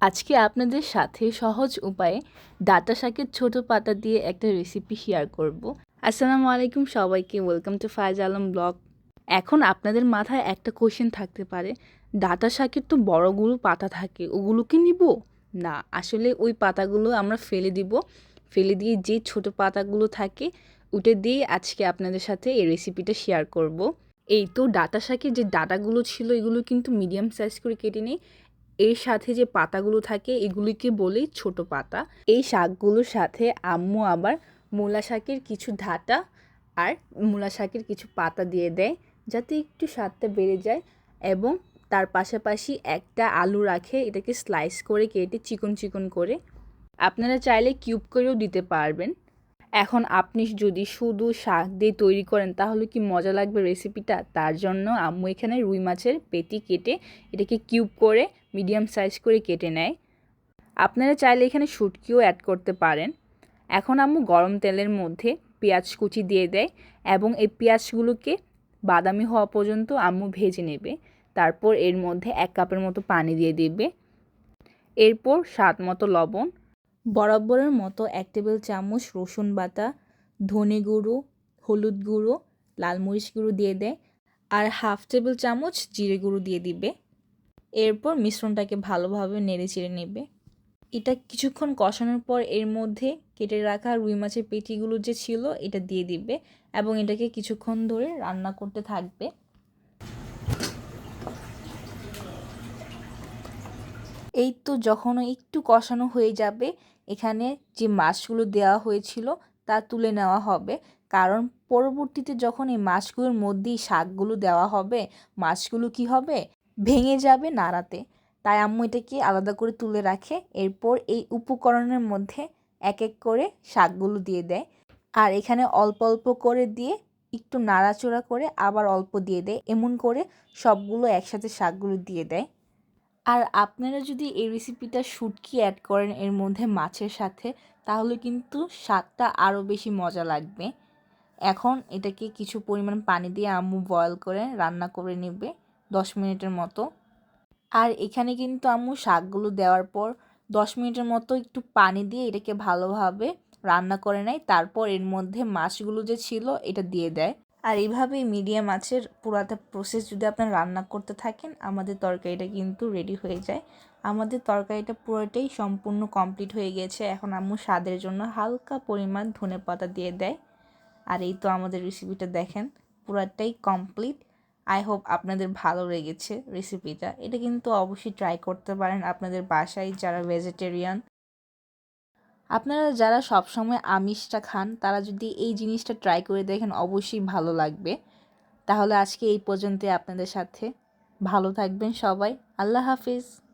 আজকে আপনাদের সাথে সহজ উপায়ে ডাটা শাকের ছোট পাতা দিয়ে একটা রেসিপি শেয়ার করব। আসসালামু আলাইকুম সবাইকে welcome to Faiz Alam blog এখন আপনাদের মাথায় একটা কোশ্চেন থাকতে পারে, ডাটা শাকের তো বড়গুলো পাতা থাকে ওগুলোকে নিব? না, আসলে ওই পাতাগুলো আমরা ফেলে দিব, ফেলে দিয়ে যে ছোট পাতাগুলো থাকে, ওটা দিয়ে আজকে আপনাদের সাথে এই রেসিপিটা শেয়ার করব। এই তো ডাটা শাকের যে ডাটাগুলো ছিল, এগুলো কিন্তু মিডিয়াম সাইজ করে কেটে নিই এর সাথে যে পাতাগুলো থাকে, এগুলিকে বলেই ছোট পাতা। এই শাকগুলোর সাথে আম্মু আবার মূলা শাকের কিছু ঢাটা আর মূলা শাকের কিছু পাতা দিয়ে দেয়, যাতে একটু স্বাদটা বেড়ে যায় এবং তার পাশাপাশি একটা আলু রাখে, এটাকে স্লাইস করে কেটে চিকন চিকন করে। আপনারা চাইলে কিউব করেও দিতে পারবেন। এখন আপনি যদি শুধু শাক দিয়ে তৈরি করেন, তাহলে কি মজা লাগবে রেসিপিটা তার জন্য আম্মু এখানে রুই মাছের পেটি কেটে এটাকে কিউব করে মিডিয়াম সাইজ করে কেটে নেয়। আপনারা চাইলে এখানে শুটকিও অ্যাড করতে পারেন। এখন আম্মু গরম তেলের মধ্যে পেঁয়াজ কুচি দিয়ে দেয় এবং এই পেঁয়াজগুলোকে বাদামি হওয়া পর্যন্ত আম্মু ভেজে নেবে। তারপর এর মধ্যে এক কাপের মতো পানি দিয়ে দেবে। এরপর স্বাদ মতো লবণ বরাবরের মতো এক টেবিল চামচ রসুন বাটা, ধনে গুঁড়ো, হলুদ গুঁড়ো, লাল মরিচ গুঁড়ো দিয়ে দেয় আর হাফ টেবিল চামচ জিরে গুঁড়ো দিয়ে দিবে। এরপর মিশ্রণটাকে ভালোভাবে নেড়ে চেড়ে নেবে। এটা কিছুক্ষণ কষানোর পর এর মধ্যে কেটে রাখা রুই মাছের পেটিগুলো যে ছিল, এটা দিয়ে দিবে এবং এটাকে কিছুক্ষণ ধরে রান্না করতে থাকবে। এই তো যখন একটু কষানো হয়ে যাবে, এখানে যে মাছগুলো দেওয়া হয়েছিল তা তুলে নেওয়া হবে। কারণ পরবর্তীতে যখন এই মাছগুলোর মধ্যেই শাকগুলো দেওয়া হবে, মাছগুলো কি হবে? ভেঙে যাবে নাড়াতে। তাই আম্মু এটাকে আলাদা করে তুলে রাখে, এরপর এই উপকরণের মধ্যে এক এক করে শাকগুলো দিয়ে দেয়। আর এখানে অল্প অল্প করে দিয়ে একটু নাড়াচড়া করে আবার অল্প দিয়ে দেয়। এমন করে সবগুলো একসাথে শাকগুলো দিয়ে দেয়। আর আপনারা যদি এই রেসিপিটা শুটকি অ্যাড করেন এর মধ্যে মাছের সাথে, তাহলে কিন্তু স্বাদটা আরও বেশি মজা লাগবে। এখন এটাকে কিছু পরিমাণ পানি দিয়ে আম্মু বয়ল করে রান্না করে নেবে দশ মিনিটের মতো। আর এখানে কিন্তু আম্মু শাকগুলো দেওয়ার পর দশ মিনিটের মতো একটু পানি দিয়ে এটাকে ভালোভাবে রান্না করে নেয়। তারপর এর মধ্যে মাছগুলো যে ছিল, এটা দিয়ে দেয়। আর এইভাবেই মিডিয়াম মাছের পুরাটা প্রসেস যদি আপনারা রান্না করতে থাকেন, আমাদের তরকারিটা কিন্তু রেডি হয়ে যায়। আমাদের তরকারিটা পুরোটাই সম্পূর্ণ কমপ্লিট হয়ে গেছে। এখন আম্মু স্বাদের জন্য হালকা পরিমাণ ধনে পাতা দিয়ে দেয়। আর এই তো আমাদের রেসিপিটা দেখেন, পুরাটাই কমপ্লিট আই হোপ আপনাদের ভালো লেগেছে রেসিপিটা এটা কিন্তু অবশ্যই ট্রাই করতে পারেন আপনাদের বাসায় যারা ভেজিটেরিয়ান আপনারা যারা সবসময় আমিষটা খান, তারা যদি এই জিনিসটা ট্রাই করে দেখেন, অবশ্যই ভালো লাগবে। তাহলে আজকে এই পর্যন্ত আপনাদের সাথে। ভালো থাকবেন সবাই। আল্লাহ হাফিজ।